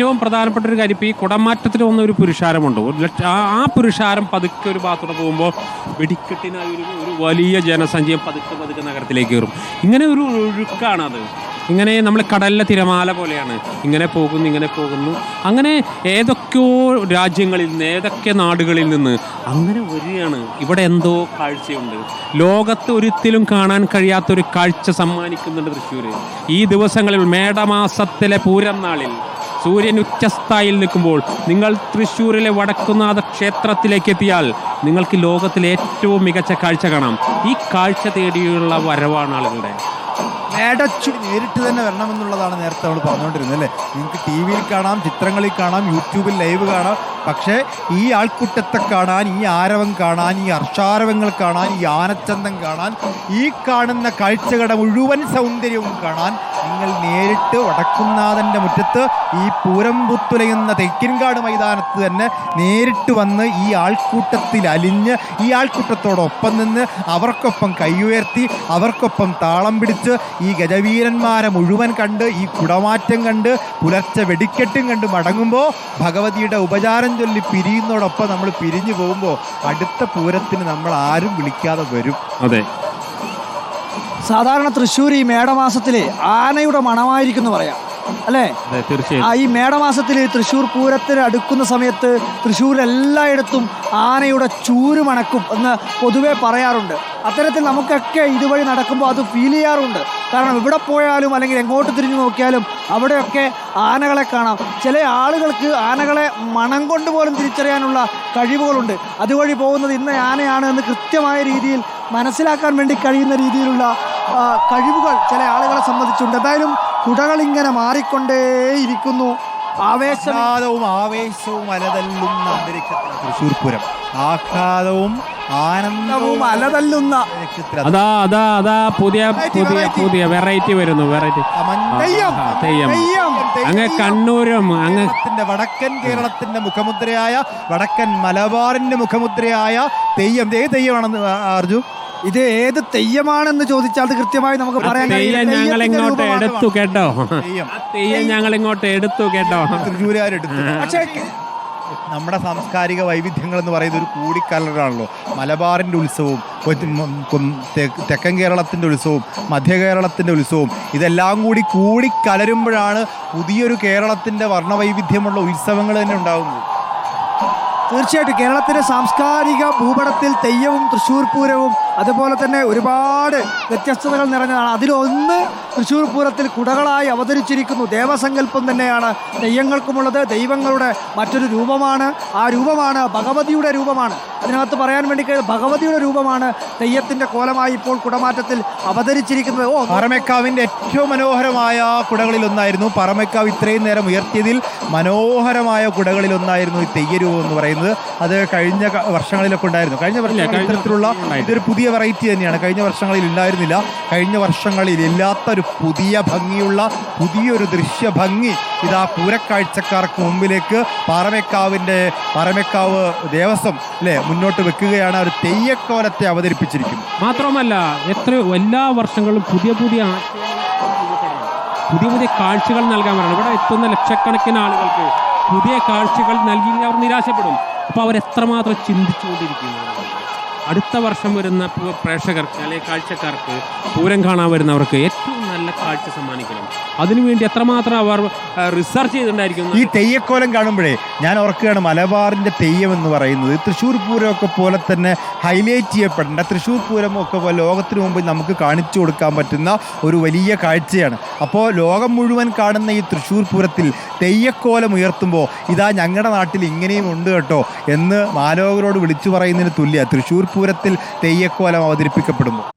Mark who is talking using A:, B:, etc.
A: ഏറ്റവും പ്രധാനപ്പെട്ട ഒരു കാര്യം ഈ കുടമാറ്റത്തിൽ വന്ന ഒരു പുരുഷാരമുണ്ട്. ആ പുരുഷാരം പതുക്കെ ഒരു ഭാഗത്തൂടെ പോകുമ്പോൾ വെടിക്കെട്ടിനായി ഒരു ഒരു വലിയ ജനസഞ്ചയം പതുക്കെ പതുക്കെ നഗരത്തിലേക്ക് കയറും. ഇങ്ങനെ ഒരു ഒഴുക്കാണ് അത് ഇങ്ങനെ നമ്മൾ കടലിലെ തിരമാല പോലെയാണ്. ഇങ്ങനെ പോകുന്നു ഇങ്ങനെ പോകുന്നു. അങ്ങനെ ഏതൊക്കെയോ രാജ്യങ്ങളിൽ നിന്ന് ഏതൊക്കെ നാടുകളിൽ നിന്ന് അങ്ങനെ വരികയാണ്. ഇവിടെ എന്തോ കാഴ്ചയുണ്ട്. ലോകത്ത് ഒരിക്കലും കാണാൻ കഴിയാത്തൊരു കാഴ്ച സമ്മാനിക്കുന്നുണ്ട് തൃശ്ശൂർ ഈ ദിവസങ്ങളിൽ മേടമാസത്തിലെ പൂരം നാളിൽ സൂര്യൻ ഉച്ചസ്ഥായിൽ നിൽക്കുമ്പോൾ നിങ്ങൾ തൃശ്ശൂരിലെ വടക്കുനാഥ ക്ഷേത്രത്തിലേക്ക് എത്തിയാൽ നിങ്ങൾക്ക് ലോകത്തിലെ ഏറ്റവും മികച്ച കാഴ്ച കാണാം. ഈ കാഴ്ച തേടിയുള്ള വരവാണ് ആളുകളുടെ.
B: മേടച്ചു നേരിട്ട് തന്നെ വരണമെന്നുള്ളതാണ് നേരത്തെ നമ്മൾ പറഞ്ഞുകൊണ്ടിരുന്നത് അല്ലേ? നിങ്ങൾക്ക് ടി വിയിൽ കാണാം ചിത്രങ്ങളിൽ കാണാം യൂട്യൂബിൽ ലൈവ് കാണാം. പക്ഷേ ഈ ആൾക്കൂട്ടത്തെ കാണാൻ ഈ ആരവം കാണാൻ ഈ ഹർഷാരവങ്ങൾ കാണാൻ ഈ ആനച്ചന്തം കാണാൻ ഈ കാണുന്ന കാഴ്ചകളുടെ മുഴുവൻ സൗന്ദര്യവും കാണാൻ നിങ്ങൾ നേരിട്ട് വടക്കുന്നാഥന്റെ മുറ്റത്ത് ഈ പൂരം പുത്തുലയുന്ന തെക്കിൻകാട് മൈതാനത്ത് തന്നെ നേരിട്ട് വന്ന് ഈ ആൾക്കൂട്ടത്തിൽ അലിഞ്ഞ് ഈ ആൾക്കൂട്ടത്തോടൊപ്പം നിന്ന് അവർക്കൊപ്പം കൈയുയർത്തി അവർക്കൊപ്പം താളം പിടിച്ച് ഈ ഗജവീരന്മാരെ മുഴുവൻ കണ്ട് ഈ കുടമാറ്റം കണ്ട് പുലർച്ചെ വെടിക്കെട്ടും കണ്ട് മടങ്ങുമ്പോൾ ഭഗവതിയുടെ ഉപചാരം ചൊല്ലി പിരിയുന്നതോടൊപ്പം നമ്മൾ പിരിഞ്ഞു പോകുമ്പോൾ അടുത്ത പൂരത്തിന് നമ്മൾ ആരും വിളിക്കാതെ വരും.
A: അതെ.
C: സാധാരണ തൃശ്ശൂർ ഈ മേടമാസത്തിൽ ആനയുടെ മണമായിരിക്കും എന്ന് പറയാം. അല്ലേ?
A: അതെ
C: ആ ഈ മേടമാസത്തിൽ തൃശ്ശൂർ പൂരത്തിന് അടുക്കുന്ന സമയത്ത് തൃശ്ശൂർ എല്ലായിടത്തും ആനയുടെ ചൂര് മണക്കും എന്ന് പൊതുവേ പറയാറുണ്ട്. അത്തരത്തിൽ നമുക്കൊക്കെ ഇതുവഴി നടക്കുമ്പോൾ അത് ഫീൽ ചെയ്യാറുണ്ട്. കാരണം ഇവിടെ പോയാലും അല്ലെങ്കിൽ എങ്ങോട്ട് തിരിഞ്ഞു നോക്കിയാലും അവിടെയൊക്കെ ആനകളെ കാണാം. ചില ആളുകൾക്ക് ആനകളെ മണം കൊണ്ട് പോലും തിരിച്ചറിയാനുള്ള കഴിവുകളുണ്ട്. അതുവഴി പോകുന്നത് ഇന്ന ആനയാണ് എന്ന് കൃത്യമായ രീതിയിൽ മനസ്സിലാക്കാൻ വേണ്ടി കഴിയുന്ന രീതിയിലുള്ള കഴിവുകൾ ചില ആളുകളെ സംബന്ധിച്ചുണ്ട്. എന്തായാലും കുടകൾ ഇങ്ങനെ മാറിക്കൊണ്ടേയിരിക്കുന്നു.
B: ആവേശവും ആവേശവും അലതല്ലുന്ന അന്തരീക്ഷത്തിൽ തൃശ്ശൂർ പൂരം. ആഹ്ലാദവും ആനന്ദവും
C: അലതല്ലുന്ന
A: അതാ അതാ അതാ പുതിയ പുതിയ പുതിയ വെറൈറ്റി വരുന്നു വെറൈറ്റി
C: തെയ്യം
A: അങ്ങ് കണ്ണൂരും അങ്ങ്
B: വടക്കൻ കേരളത്തിന്റെ മുഖമുദ്രയായ വടക്കൻ മലബാറിന്റെ മുഖമുദ്രയായ തെയ്യം. ഏത് തെയ്യമാണെന്ന് അർജു?
C: ഇത് ഏത് തെയ്യമാണെന്ന് ചോദിച്ചാൽ അത് കൃത്യമായി നമുക്ക് പറയാൻ
A: തെയ്യം. ഞങ്ങൾ ഇങ്ങോട്ട് എടുത്തു കേട്ടോ.
B: തെയ്യം.
A: ആ തെയ്യം ഞങ്ങൾ ഇങ്ങോട്ട് എടുത്തു കേട്ടോ.
B: തൃശ്ശൂരുകാരെടുത്തു.
C: പക്ഷേ
B: നമ്മുടെ സാംസ്കാരിക വൈവിധ്യങ്ങൾ എന്ന് പറയുന്നത് ഒരു കൂടിക്കലറാണല്ലോ. മലബാറിന്റെ ഉത്സവവും തെക്കൻ കേരളത്തിന്റെ ഉത്സവവും മധ്യ കേരളത്തിന്റെ ഉത്സവവും ഇതെല്ലാം കൂടി കൂടിക്കലരുമ്പോഴാണ് പുതിയൊരു കേരളത്തിന്റെ വർണവൈവിധ്യമുള്ള ഉത്സവങ്ങൾ തന്നെ ഉണ്ടാകുന്നത്
C: തീർച്ചയായിട്ടും കേരളത്തിന്റെ സാംസ്കാരിക ഭൂപടത്തിൽ തെയ്യവും തൃശ്ശൂർ പൂരവും അതുപോലെ തന്നെ ഒരുപാട് വ്യത്യസ്തതകൾ നിറഞ്ഞതാണ്. അതിലൊന്ന് തൃശ്ശൂർ പൂരത്തിൽ കുടകളായി അവതരിച്ചിരിക്കുന്നു. ദേവസങ്കല്പം തന്നെയാണ് തെയ്യങ്ങൾക്കുമുള്ളത്. ദൈവങ്ങളുടെ മറ്റൊരു രൂപമാണ്. ആ രൂപമാണ് ഭഗവതിയുടെ രൂപമാണ്. അതിനകത്ത് പറയാൻ വേണ്ടി ഭഗവതിയുടെ രൂപമാണ് തെയ്യത്തിന്റെ കോലമായി ഇപ്പോൾ കുടമാറ്റത്തിൽ അവതരിച്ചിരിക്കുന്നത്. ഓ
B: പറമേക്കാവിന്റെ ഏറ്റവും മനോഹരമായ കുടകളിലൊന്നായിരുന്നു. പറമേക്കാവ് ഇത്രയും നേരം ഉയർത്തിയതിൽ മനോഹരമായ കുടകളിലൊന്നായിരുന്നു ഈ തെയ്യരൂപം എന്ന് പറയുന്നത്. അത് കഴിഞ്ഞ വർഷങ്ങളിലൊക്കെ ഉണ്ടായിരുന്നു. കഴിഞ്ഞ വർഷങ്ങളിൽ ഇത്തരത്തിലുള്ള ഇതൊരു പുതിയ വെറൈറ്റി തന്നെയാണ്. കഴിഞ്ഞ വർഷങ്ങളിൽ ഉണ്ടായിരുന്നില്ല കഴിഞ്ഞ വർഷങ്ങളിൽ ഇല്ലാത്ത ഒരു പുതിയ ഭംഗിയുള്ള പുതിയൊരു ദൃശ്യ ഭംഗി ഇതാ പൂരക്കാഴ്ചക്കാർക്ക് മുമ്പിലേക്ക് പാറമേക്കാവിന്റെ പാറമേക്കാവ് ദേവസ്വം അല്ലേ മുന്നോട്ട് വെക്കുകയാണ്. ഒരു തെയ്യക്കോലത്തെ അവതരിപ്പിച്ചിരിക്കുന്നത്
A: മാത്രമല്ല എത്ര എല്ലാ വർഷങ്ങളും പുതിയ പുതിയ. പുതിയ പുതിയ കാഴ്ചകൾ നൽകാൻ പറയുന്നത് ഇവിടെ എത്തുന്ന ലക്ഷക്കണക്കിന് ആളുകൾക്ക് പുതിയ കാഴ്ചകൾ നൽകി അവർ നിരാശപ്പെടും. അപ്പോൾ അവർ എത്രമാത്രം ചിന്തിച്ചുകൊണ്ടിരിക്കുന്നു. അടുത്ത വർഷം വരുന്ന പ്രേക്ഷകർക്ക് അല്ലെങ്കിൽ കാഴ്ചക്കാർക്ക് പൂരം കാണാൻ വരുന്നവർക്ക് ഏറ്റവും നല്ല കാഴ്ച സമ്മാനിക്കണം. അതിനുവേണ്ടി എത്രമാത്രം അവർ റിസർച്ച് ചെയ്തിട്ടുണ്ടായിരിക്കും?
B: ഈ തെയ്യക്കോലം കാണുമ്പോഴേ ഞാൻ ഓർക്കുകയാണ് മലബാറിന്റെ തെയ്യം എന്ന് പറയുന്നത്. തൃശ്ശൂർ പൂരമൊക്കെ പോലെ തന്നെ ഹൈലൈറ്റ് ചെയ്യപ്പെടേണ്ട. തൃശ്ശൂർ പൂരം ഒക്കെ പോലെ ലോകത്തിന് മുമ്പ് നമുക്ക് കാണിച്ചു കൊടുക്കാൻ പറ്റുന്ന ഒരു വലിയ കാഴ്ചയാണ്. അപ്പോൾ ലോകം മുഴുവൻ കാണുന്ന ഈ തൃശ്ശൂർ പൂരത്തിൽ തെയ്യക്കോലം ഉയർത്തുമ്പോൾ ഇതാ ഞങ്ങളുടെ നാട്ടിൽ ഇങ്ങനെയും ഉണ്ട് കേട്ടോ എന്ന് മാലോകരോട് വിളിച്ചു പറയുന്നതിന് തുല്യ തൃശ്ശൂർ പൂരത്തിൽ തെയ്യക്കോലം അവതരിപ്പിക്കപ്പെടുമ്പോൾ